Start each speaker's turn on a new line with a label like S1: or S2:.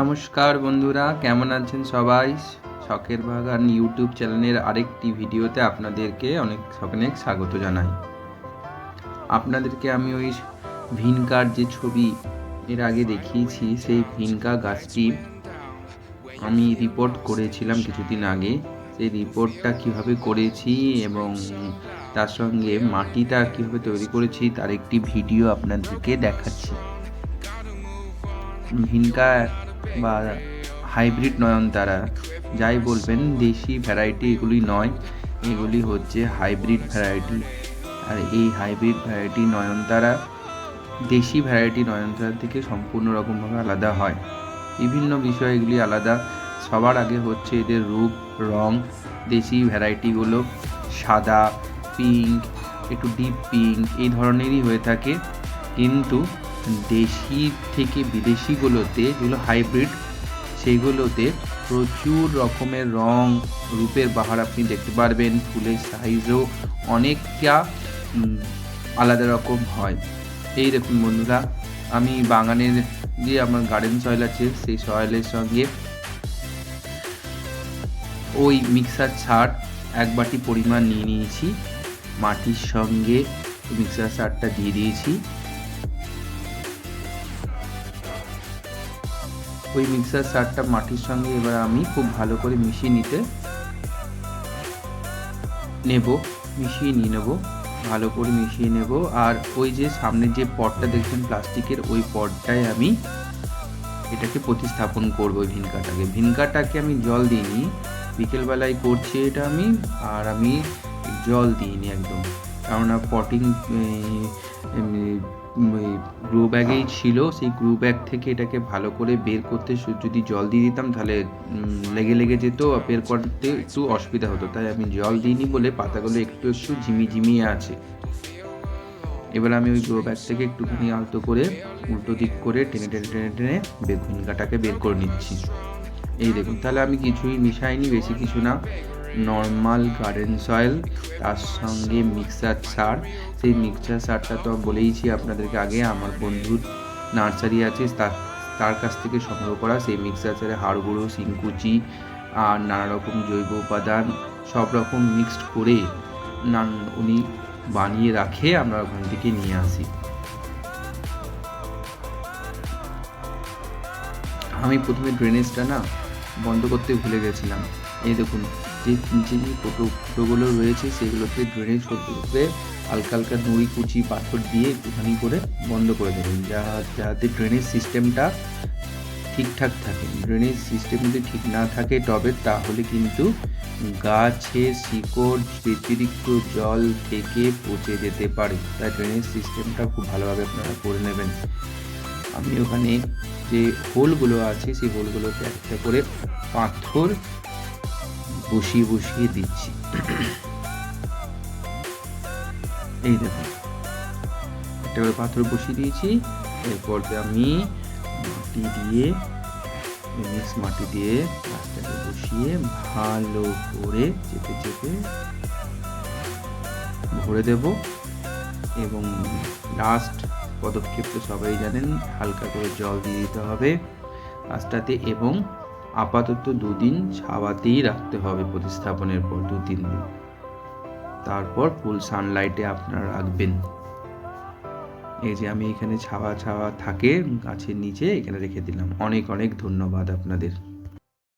S1: নমস্কার বন্ধুরা, কেমন আছেন সবাই? শখের বাগান ইউটিউব চ্যানেলের আরেকটি ভিডিওতে আপনাদেরকে অনেক অনেক স্বাগত জানাই। আপনাদেরকে আমি ওই ভিনকার যে ছবি এর আগে দেখিয়েছি, সেই ভিনকা গাছটি আমি রিপোর্ট করেছিলাম কিছুদিন আগে। সেই রিপোর্টটা কীভাবে করেছি এবং তার সঙ্গে মাটিটা কীভাবে তৈরি করেছি, তার একটি ভিডিও আপনাদেরকে দেখাচ্ছি। ভিনকা বা হাইব্রিড নয়নতারা যাই বলবেন, দেশি ভ্যারাইটি এগুলি নয়। এগুলি হচ্ছে হাইব্রিড ভ্যারাইটি আর এই হাইব্রিড ভ্যারাইটি নয়নতারা দেশি ভ্যারাইটি নয়নতারা থেকে সম্পূর্ণ রকমভাবে আলাদা হয়। বিভিন্ন বিষয় এগুলি আলাদা। সবার আগে হচ্ছে এদের রূপ, রং, দেশি ভ্যারাইটিগুলো সাদা পিঙ্ক একটু ডিপ পিঙ্ক এই ধরনেরই হয়ে থাকে। কিন্তু দেশি থেকে বিদেশিগুলোতে যেগুলো হাইব্রিড সেইগুলোতে প্রচুর রকমের রং, রূপের বাহার আপনি দেখতে পারবেন, ফুলের সাইজও অনেকটা আলাদা রকম হয়। এই দেখুন বন্ধুরা, আমি বাগানের যে আমার গার্ডেন সয়েল আছে, সেই সয়েলের সঙ্গে ওই মিক্সার ছাড় এক বাটি পরিমাণ নিয়ে নিয়েছি। মাটির সঙ্গে মিক্সার সারটা দিয়ে দিয়েছি। ওই মিক্সার সারটা মাটির সঙ্গে এবার আমি খুব ভালো করে মিশিয়ে নিতে নেব, মিশিয়ে নিয়ে নেব, ভালো করে মিশিয়ে নেব। আর ওই যে সামনে যে পটটা দেখছেন প্লাস্টিকের, ওই পটটায় আমি এটাকে প্রতিস্থাপন করব ভিনকাটাকে। ভিনকাটাকে আমি জল দিইনি, বিকেলবেলায় করছি এটা আমি, আর আমি জল দিইনি একদম। কেননা পটিং গ্রো ব্যাগেই ছিল, সেই গ্রো ব্যাগ থেকে এটাকে ভালো করে বের করতে যদি জল দিয়ে দিতাম তাহলে লেগে লেগে যেত বের করতে একটু অসুবিধা হতো। তাই আমি জল দিইনি বলে পাতাগুলো একটু একটু ঝিমি ঝিমিয়ে আছে। এবার আমি ওই গ্রো ব্যাগ থেকে একটুখানি আলতো করে উল্টো দিক করে টেনে টেনে টেনে টেনে বেগুন গাটাকে বের করে নিচ্ছি। এই দেখুন, তাহলে আমি কিছুই মিশাইনি, বেশি কিছু না। নর্মাল গার্ডেন সয়েল তার সঙ্গে মিক্সার সার। সেই মিক্সার সারটা তো বলেইছি আপনাদেরকে আগে, আমার বন্ধুর নার্সারি আছে, তার তার কাছ থেকে সংগ্রহ করা। সেই মিক্সার সারে হাড় গুঁড়ো শিংকুচি আর নানা রকম জৈব উপাদান সব রকম মিক্সড করে নান, উনি বানিয়ে রাখে, আমরা ওখান থেকে নিয়ে আসি। আমি প্রথমে ড্রেনেজটা না বন্ধ করতে ভুলে গেছিলাম। এই দেখুন যে নিচে যে ফুটো ফুটোগুলো রয়েছে, সেগুলোতে ড্রেনেজ করতে হালকা হালকা নুড়ি কুচি পাথর দিয়ে একটুখানি করে বন্ধ করে দেবেন, যা, যাতে ড্রেনেজ সিস্টেমটা ঠিকঠাক থাকে। ড্রেনেজ সিস্টেম যদি ঠিক না থাকে টবে তাহলে কিন্তু গাছের শিকড় ব্যতিরিক্ত জল থেকে পচে যেতে পারে। তাই ড্রেনেজ সিস্টেমটা খুব ভালোভাবে আপনারা করে নেবেন। আমি ওখানে যে হোলগুলো আছে, সেই হোলগুলোতে একটা করে পাথর বসিয়ে বসিয়ে দিচ্ছি। এই দেখুন একটা করে পাথর বসিয়ে দিয়েছি। এরপর আমি মাটি দিয়ে মিক্স মাটি দিয়ে গাছটাকে বসিয়ে ভালো করে চেপে চেপে ভরে দেব। এবং লাস্ট পদক্ষেপ তো সবাই জানেন, হালকা করে জল দিয়ে দিতে হবে। গাছটাতে এবং আপাতত দুদিন ছাওয়াতেই রাখতে হবে প্রতিস্থাপনের পর দু তিন দিন। তারপর ফুল সানলাইটে আপনারা রাখবেন। এই যে আমি এখানে ছাওয়া ছাওয়া থাকে, গাছের নিচে এখানে রেখে দিলাম। অনেক অনেক ধন্যবাদ আপনাদের।